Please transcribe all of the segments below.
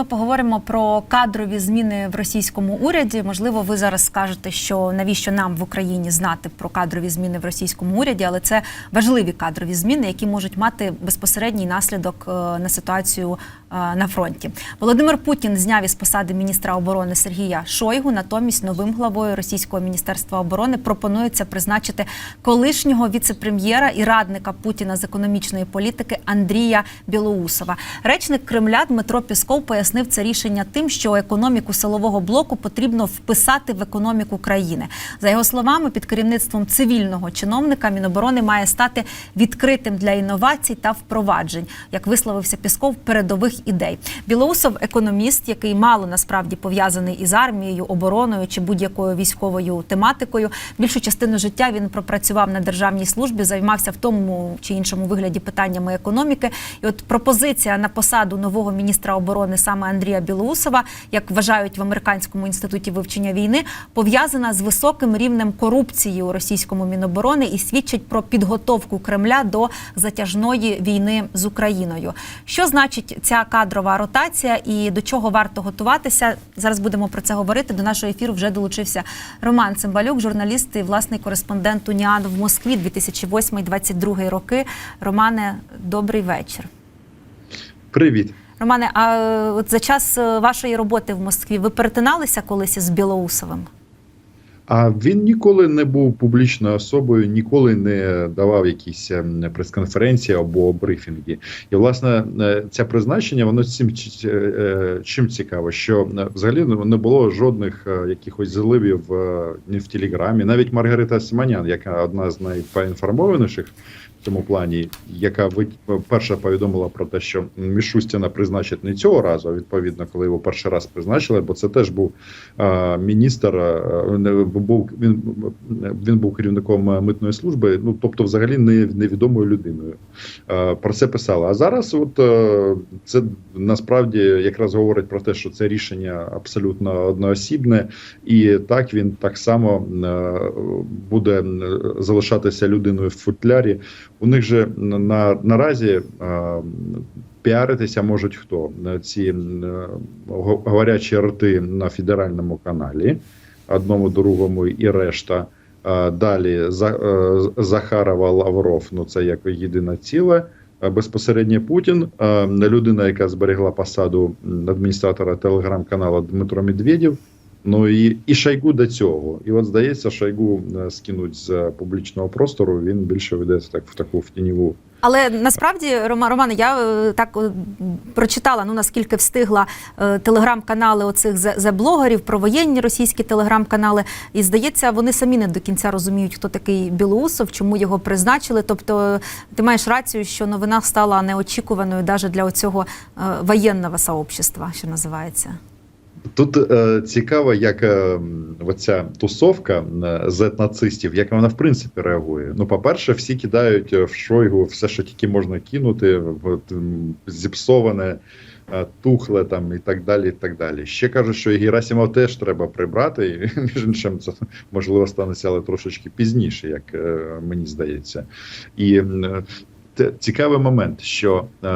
Ми поговоримо про кадрові зміни в російському уряді. Можливо, ви зараз скажете, що навіщо нам в Україні знати про кадрові зміни в російському уряді, але це важливі кадрові зміни, які можуть мати безпосередній наслідок е, на ситуацію на фронті. Володимир Путін зняв із посади міністра оборони Сергія Шойгу. Натомість новим главою російського міністерства оборони пропонується призначити колишнього віце-прем'єра і радника Путіна з економічної політики Андрія Білоусова. Речник Кремля Дмитро Пісков пояснив це рішення тим, що економіку силового блоку потрібно вписати в економіку країни. За його словами, під керівництвом цивільного чиновника Міноборони має стати відкритим для інновацій та впроваджень, як висловився Пісков, передових ідей. Білоусов економіст, який мало насправді пов'язаний із армією, обороною чи будь-якою військовою тематикою. Більшу частину життя він пропрацював на державній службі, займався в тому чи іншому вигляді питаннями економіки. І от пропозиція на посаду нового міністра оборони саме Андрія Білоусова, як вважають в американському інституті вивчення війни, пов'язана з високим рівнем корупції у російському міноборони і свідчить про підготовку Кремля до затяжної війни з Україною. Що значить ця кадрова ротація і до чого варто готуватися? Зараз будемо про це говорити. До нашого ефіру вже долучився Роман Цимбалюк, журналіст і власний кореспондент УНІАН в Москві 2008-2022 роки. Романе, добрий вечір. Привіт. Романе, а от за час е, вашої роботи в Москві ви перетиналися колись із Білоусовим? А він ніколи не був публічною особою, ніколи не давав якісь ем, прес-конференції або брифінги. І власне це призначення воно цим е, чим цікаво, що взагалі не було жодних е, якихось зливів е, ні в Телеграмі. Навіть Маргарита Симонян, яка одна з найпоінформованіших в цьому плані, яка перша повідомила про те, що Мішустіна призначить не цього разу, а відповідно, коли його перший раз призначили, бо це теж був е, міністр. е, був він, він був керівником митної служби. Ну тобто, взагалі не невідомою людиною. Е, Про це писали. А зараз, от е, це насправді якраз говорить про те, що це рішення абсолютно одноосібне, і так він так само е, буде е, залишатися людиною в футлярі. У них же на, на наразі е, піаритися можуть хто ці е, го- говорячі рти на федеральному каналі, одному, другому і решта. Е, Далі За- е, Захарова Лавров, ну це як єдине ціле. Е, Безпосередньо Путін, е, людина, яка зберегла посаду адміністратора телеграм-каналу Дмитро Медведєв. Ну і, і Шойгу до цього. І от здається, Шойгу е, скинуть з публічного простору. Він більше веде так в таку в тіньову Але насправді, Рома- Романе, я е, так е, прочитала, ну наскільки встигла е, телеграм-канали оцих зе- зе-блогерів, про воєнні російські телеграм-канали. І здається, вони самі не до кінця розуміють, хто такий Білоусов, чому його призначили. Тобто, е, ти маєш рацію, що новина стала неочікуваною навіть для оцього е, воєнного сообщества, що називається. Тут е, цікаво, як е, оця тусовка зет-нацистів, як вона в принципі реагує. Ну, по-перше, всі кидають е, в Шойгу все, що тільки можна кинути, зіпсоване, е, тухле там і так далі. і так далі. Ще кажуть, що і Герасимов теж треба прибрати. І, між іншим, це можливо станеться, але трошечки пізніше, як е, мені здається. І е, цікавий момент, що е,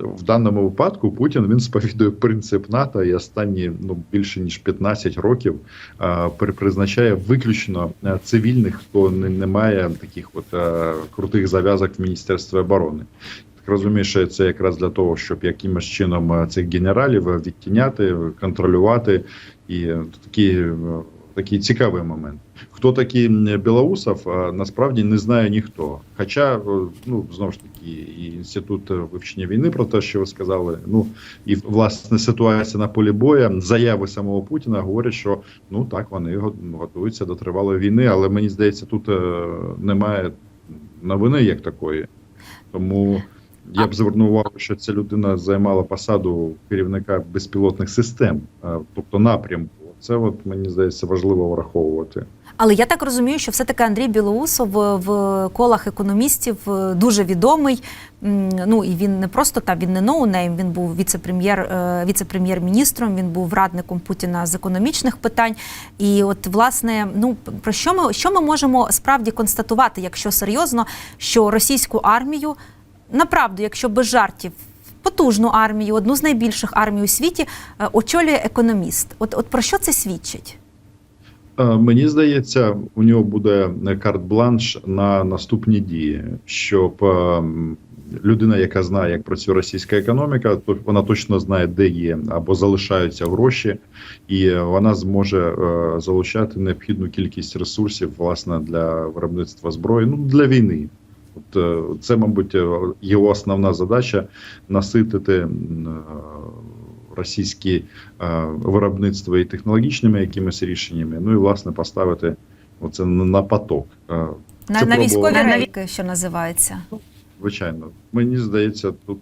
в даному випадку Путін він сповідує принцип НАТО і останні ну більше ніж 15 років е, при- призначає виключно е, цивільних, хто не, не має таких от е, крутих зав'язок в міністерстві оборони. Що це якраз для того, щоб якимось чином е, цих генералів відтіняти, контролювати, і е, такий, цікавий момент. Хто такий Білоусов, насправді не знає ніхто. Хоча, е, ну знову ж таки, і інститут е, вивчення війни про те, що ви сказали. Ну і власне ситуація на полі бою, заяви самого Путіна говорять, що ну так вони готуються до тривалої війни, але мені здається, тут е, немає новини як такої. Тому я б звернув увагу, що ця людина займала посаду керівника безпілотних систем, тобто напрямку. Це от мені здається важливо враховувати. Але я так розумію, що все-таки Андрій Білоусов е, в колах економістів е, дуже відомий. Ну і він не просто там, він не ноунейм, він був віце-прем'єр, е, віце-прем'єр-міністром, він був радником Путіна з економічних питань. І от власне, ну про що ми що ми можемо справді констатувати, якщо серйозно, що російську армію направду, якщо без жартів потужну армію, одну з найбільших армій у світі, е, очолює економіст. От, от про що це свідчить? Е, Мені здається, у нього буде карт-бланш на наступні дії, щоб е, людина, яка знає, як працює російська економіка, то вона точно знає, де є або залишаються гроші, і вона зможе е, залучати необхідну кількість ресурсів власне для виробництва зброї, ну для війни. От е, це, мабуть, е, його основна задача наситити е, російські виробництва і технологічними якимись рішеннями, ну і власне поставити оце на поток. На, Це на військові рейки, що називається. Звичайно, мені здається, тут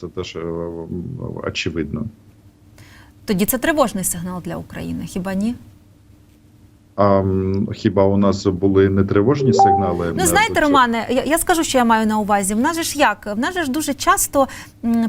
це теж очевидно. Тоді це тривожний сигнал для України, хіба ні? А хіба у нас були не тривожні сигнали? Ну знаєте, цього? Романе, я, я скажу, що я маю на увазі. В нас же ж як? В нас же ж дуже часто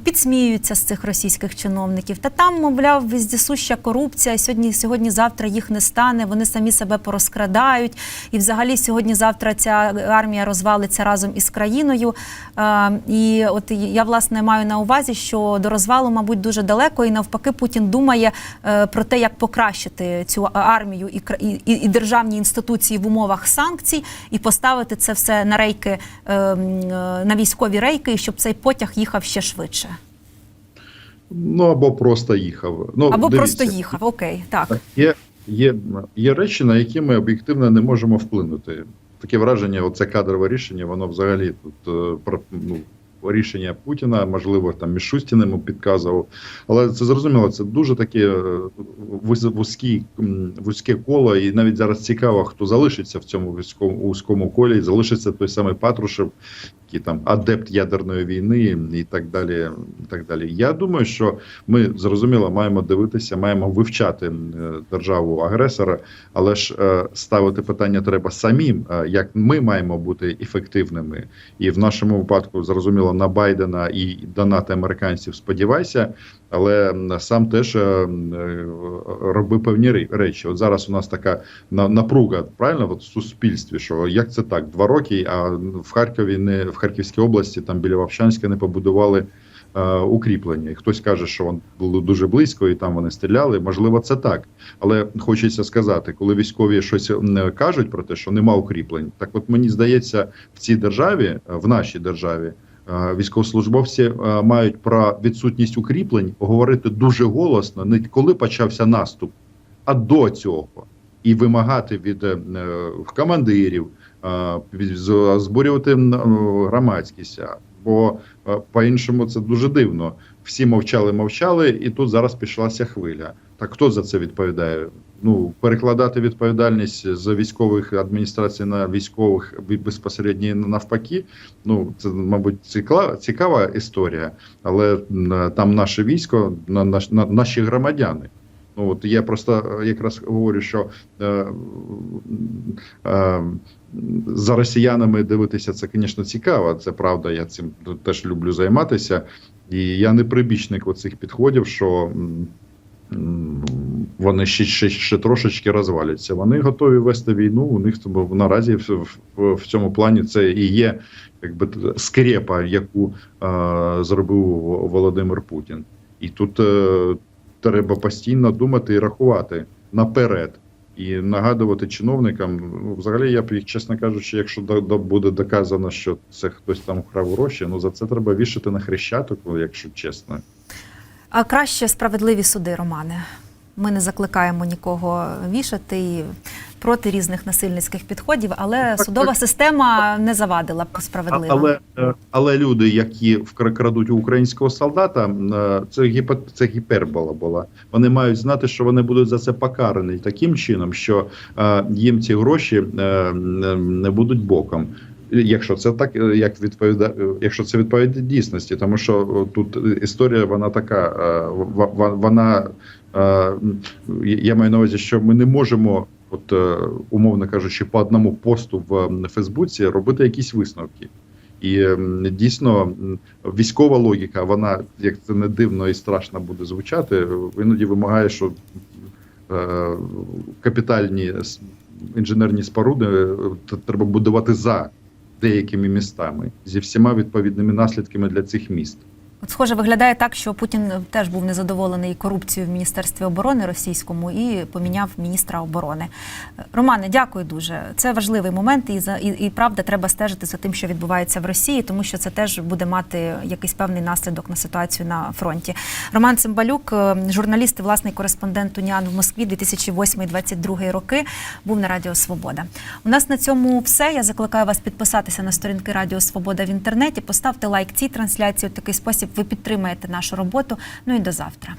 підсміюються з цих російських чиновників. Та там, мовляв, вездесуща корупція. Сьогодні, сьогодні, завтра їх не стане. Вони самі себе порозкрадають. І взагалі сьогодні, завтра ця армія розвалиться разом із країною. Е, і от я власне маю на увазі, що до розвалу, мабуть, дуже далеко, і навпаки, Путін думає е, про те, як покращити цю армію і, і, і, державні інституції в умовах санкцій, і поставити це все на рейки е, м, е, на військові рейки, і щоб цей потяг їхав ще швидше. Ну або просто їхав. Ну Або дивіться, просто їхав. Окей, так. Є, є, є речі, на які ми об'єктивно не можемо вплинути. Таке враження, оце кадрове рішення, воно взагалі тут е, ну, рішення Путіна, можливо, там Мішустін йому підказував. Але це зрозуміло, це дуже таке е, вузькі, вузьке коло, і навіть зараз цікаво, хто залишиться в цьому вузькому, вузькому колі. Залишиться той самий Патрушев, який там адепт ядерної війни і так далі. І так далі. Я думаю, що ми зрозуміло маємо дивитися, маємо вивчати е, державу агресора, але ж е, ставити питання треба самим, е, як ми маємо бути ефективними. І в нашому випадку зрозуміло на Байдена і донати американців сподівайся, але сам теж е, е, роби певні речі. От зараз у нас така на- напруга, правильно, от в суспільстві, що як це так, два роки, а в Харкові не в Харківській області, там біля Вовчанська не побудували е, укріплення. І хтось каже, що вони було дуже близько, і там вони стріляли. Можливо, це так. Але хочеться сказати, коли військові щось кажуть про те, що нема укріплень, так от мені здається, в цій державі, в нашій державі. Е, Військовослужбовці е, мають про відсутність укріплень говорити дуже голосно, не коли почався наступ, а до цього, і вимагати від е, командирів, збурювати громадськість. Бо е, по-іншому це дуже дивно. Всі мовчали, мовчали, і тут зараз пішлася хвиля. Так хто за це відповідає? Ну перекладати відповідальність з військових адміністрацій на військових безпосередньо навпаки. Ну це мабуть цікава, цікава історія, але там наше військо, на, наш- на наші громадяни. Ну от я просто е, якраз говорю, що е, е, за росіянами дивитися це, звісно, цікаво. Це правда, я цим теж люблю займатися. І я не прибічник оцих підходів, що вони ще, ще, ще трошечки розваляться. Вони готові вести війну. У них наразі в, в, в цьому плані це і є якби скрепа, яку е, зробив Володимир Путін. І тут е, треба постійно думати і рахувати наперед. І нагадувати чиновникам, ну взагалі, я б їх, чесно кажучи, якщо до, до буде доказано, що це хтось там вкрав гроші, ну за це треба вішати на хрещаток, якщо чесно. А краще справедливі суди, Романе. Ми не закликаємо нікого вішати і проти різних насильницьких підходів, але Так, судова так. система не завадила б справедливо. Але, е, але люди, які крадуть українського солдата, е, це гіпо, це гіпербола була. Вони мають знати, що вони будуть за це покарані таким чином, що е, їм ці гроші не будуть боком. Якщо це так, е, як відповідає, якщо це відповідає дійсності, тому що е, тут історія вона така, е, вона е, я маю на увазі, що ми не можемо, от е, умовно кажучи, по одному посту в Фейсбуці робити якісь висновки. І дійсно військова логіка, вона як це не дивно і страшно буде звучати, іноді вимагає, що е, капітальні інженерні споруди е, треба будувати за деякими містами зі всіма відповідними наслідками для цих міст. От, схоже, виглядає так, що Путін теж був незадоволений корупцією в міністерстві оборони російському і поміняв міністра оборони. Романе, дякую дуже. Це важливий момент, і за і, і правда треба стежити за тим, що відбувається в Росії, тому що це теж буде мати якийсь певний наслідок на ситуацію на фронті. Роман Цимбалюк, е, журналіст і власний кореспондент УНІАН в Москві 2008-2022 роки, був на Радіо Свобода. У нас на цьому все. Я закликаю вас підписатися на сторінки Радіо Свобода в інтернеті. Поставте лайк цій трансляції. У такий спосіб ви підтримаєте нашу роботу. Ну і до завтра.